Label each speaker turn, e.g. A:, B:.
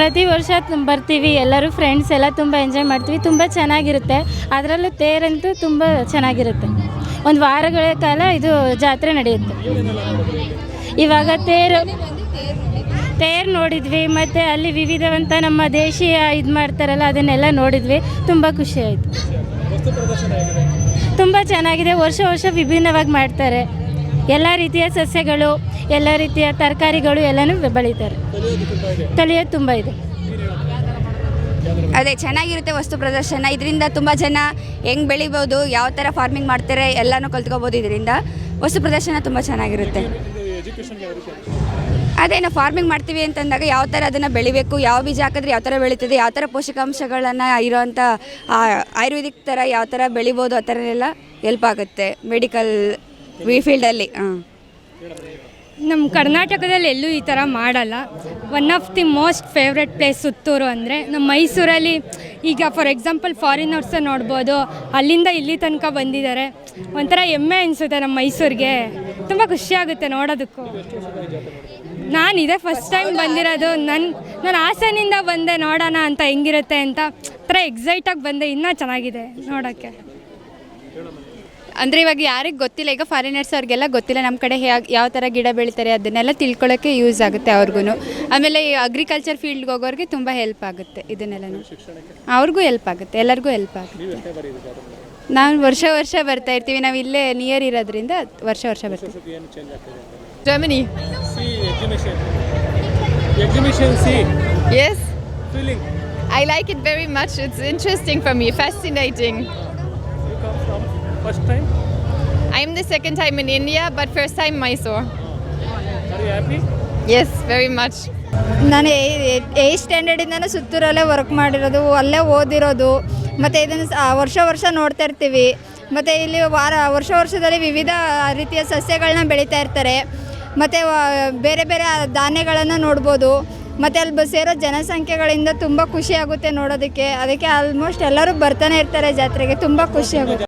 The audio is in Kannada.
A: ಪ್ರತಿ ವರ್ಷ ಬರ್ತೀವಿ. ಎಲ್ಲರೂ ಫ್ರೆಂಡ್ಸ್ ಎಲ್ಲ ತುಂಬ ಎಂಜಾಯ್ ಮಾಡ್ತೀವಿ. ತುಂಬ ಚೆನ್ನಾಗಿರುತ್ತೆ. ಅದರಲ್ಲೂ ತೇರಂತೂ ತುಂಬ ಚೆನ್ನಾಗಿರುತ್ತೆ. ಒಂದು ವಾರಗಳ ಕಾಲ ಇದು ಜಾತ್ರೆ ನಡೆಯುತ್ತೆ. ಇವಾಗ ತೇರು ತೇರು ನೋಡಿದ್ವಿ. ಮತ್ತು ಅಲ್ಲಿ ವಿವಿಧವಂತ ನಮ್ಮ ದೇಶೀಯ ಇದು ಮಾಡ್ತಾರಲ್ಲ ಅದನ್ನೆಲ್ಲ ನೋಡಿದ್ವಿ. ತುಂಬ ಖುಷಿ ಆಯಿತು. ತುಂಬ ಚೆನ್ನಾಗಿದೆ. ವರ್ಷ ವರ್ಷ ವಿಭಿನ್ನವಾಗಿ ಮಾಡ್ತಾರೆ. ಎಲ್ಲ ರೀತಿಯ ಸಸ್ಯಗಳು, ಎಲ್ಲ ರೀತಿಯ ತರಕಾರಿಗಳು ಎಲ್ಲನೂ ಬೆಳೀತಾರೆ.
B: ಕಲಿಯೋದು ತುಂಬ ಇದೆ.
C: ಅದೇ ಚೆನ್ನಾಗಿರುತ್ತೆ ವಸ್ತು ಪ್ರದರ್ಶನ. ಇದರಿಂದ ತುಂಬ ಜನ ಹೆಂಗೆ ಬೆಳಿಬೋದು, ಯಾವ ಥರ ಫಾರ್ಮಿಂಗ್ ಮಾಡ್ತಾರೆ ಎಲ್ಲನೂ ಕಲ್ತ್ಕೋಬೋದು. ಇದರಿಂದ ವಸ್ತು ಪ್ರದರ್ಶನ ತುಂಬ ಚೆನ್ನಾಗಿರುತ್ತೆ. ಅದೇ ನಾವು ಫಾರ್ಮಿಂಗ್ ಮಾಡ್ತೀವಿ ಅಂತಂದಾಗ ಯಾವ ಥರ ಅದನ್ನು ಬೆಳಿಬೇಕು, ಯಾವ ಬೀಜ ಹಾಕಿದ್ರೆ ಯಾವ ಥರ ಬೆಳೀತದೆ, ಯಾವ ಥರ ಪೋಷಕಾಂಶಗಳನ್ನು ಇರೋವಂಥ ಆಯುರ್ವೇದಿಕ್ ಥರ ಯಾವ ಥರ ಬೆಳಿಬೋದು ಆ ಥರ ಎಲ್ಲ ಹೆಲ್ಪ್ ಆಗುತ್ತೆ. ಮೆಡಿಕಲ್ ವಿ ಫೀಲ್ಡಲ್ಲಿ ಹಾಂ.
D: ನಮ್ಮ ಕರ್ನಾಟಕದಲ್ಲಿ ಎಲ್ಲೂ ಈ ಥರ ಮಾಡಲ್ಲ. One of the most favourite place Suttur ಅಂದರೆ ನಮ್ಮ ಮೈಸೂರಲ್ಲಿ. ಈಗ ಫಾರ್ ಎಕ್ಸಾಂಪಲ್ ಫಾರಿನರ್ಸ ನೋಡ್ಬೋದು. ಅಲ್ಲಿಂದ ಇಲ್ಲಿ ತನಕ ಬಂದಿದ್ದಾರೆ. ಒಂಥರ ಹೆಮ್ಮೆ ಅನಿಸುತ್ತೆ ನಮ್ಮ ಮೈಸೂರಿಗೆ. ತುಂಬ ಖುಷಿಯಾಗುತ್ತೆ ನೋಡೋದಕ್ಕೂ. ನಾನು ಇದೇ ಫಸ್ಟ್ ಟೈಮ್ ಬಂದಿರೋದು. ನನ್ನ ನಾನು ಹಾಸನಿಂದ ಬಂದೆ ನೋಡೋಣ ಅಂತ ಹೆಂಗಿರುತ್ತೆ ಅಂತ. ಥರ ಎಕ್ಸೈಟಾಗಿ ಬಂದೆ. ಇನ್ನೂ ಚೆನ್ನಾಗಿದೆ ನೋಡೋಕ್ಕೆ.
E: ಅಂದರೆ ಇವಾಗ ಯಾರಿಗೆ ಗೊತ್ತಿಲ್ಲ ಈಗ ಫಾರಿನರ್ಸ್ ಅವ್ರಿಗೆಲ್ಲ ಗೊತ್ತಿಲ್ಲ ನಮ್ಮ ಕಡೆ ಹೇಗೆ ಯಾವ ಥರ ಗಿಡ ಬೆಳಿತಾರೆ ಅದನ್ನೆಲ್ಲ ತಿಳ್ಕೊಳ್ಳೋಕ್ಕೆ ಯೂಸ್ ಆಗುತ್ತೆ ಅವ್ರಿಗೂ ಆಮೇಲೆ ಈ ಅಗ್ರಿಕಲ್ಚರ್ ಫೀಲ್ಡ್ಗೆ ಹೋಗೋರಿಗೆ ತುಂಬ ಹೆಲ್ಪ್ ಆಗುತ್ತೆ ಇದನ್ನೆಲ್ಲ ಅವ್ರಿಗೂ ಹೆಲ್ಪ್ ಆಗುತ್ತೆ ಎಲ್ಲರಿಗೂ ಹೆಲ್ಪ್ ಆಗುತ್ತೆ. ನಾವು ವರ್ಷ ವರ್ಷ ಬರ್ತಾ ಇರ್ತೀವಿ ನಾವು ಇಲ್ಲೇ ನಿಯರ್ ಇರೋದ್ರಿಂದ ವರ್ಷ ವರ್ಷ ಬರ್ತೀವಿ.
B: ಜರ್ಮನಿ ಎಸ್ ಆಗ್ತಿದೆ ಅಂತ
F: Germany.
B: See exhibition exhibition see
F: Yes,
B: feeling
F: I like it very much. It's interesting for me, fascinating.
B: You time? From first time
F: I'm the second time in India, but first time Mysore.
B: Are you happy?
F: Yes, very much
G: ನಾನು ಏಯ್ಟ್ ಸ್ಟ್ಯಾಂಡರ್ಡಿಂದನೂ ಸುತ್ತೂರಲ್ಲೇ ವರ್ಕ್ ಮಾಡಿರೋದು ಅಲ್ಲೇ ಓದಿರೋದು ಮತ್ತು ಇದನ್ನು ಸ- ವರ್ಷ ವರ್ಷ ನೋಡ್ತಾ ಇರ್ತೀವಿ ಮತ್ತು ಇಲ್ಲಿ ವಾರ ವರ್ಷ ವರ್ಷದಲ್ಲಿ ವಿವಿಧ ರೀತಿಯ ಸಸ್ಯಗಳನ್ನ ಬೆಳೀತಾ ಇರ್ತಾರೆ ಮತ್ತು ಬೇರೆ ಬೇರೆ ಧಾನ್ಯಗಳನ್ನು ನೋಡ್ಬೋದು ಮತ್ತು ಅಲ್ಲಿ ಬ ಸೇರೋ ಜನಸಂಖ್ಯೆಗಳಿಂದ ತುಂಬ ಖುಷಿಯಾಗುತ್ತೆ ನೋಡೋದಕ್ಕೆ ಅದಕ್ಕೆ ಆಲ್ಮೋಸ್ಟ್ ಎಲ್ಲರೂ ಬರ್ತಾನೆ ಇರ್ತಾರೆ ಜಾತ್ರೆಗೆ ತುಂಬ ಖುಷಿ ಆಗುತ್ತೆ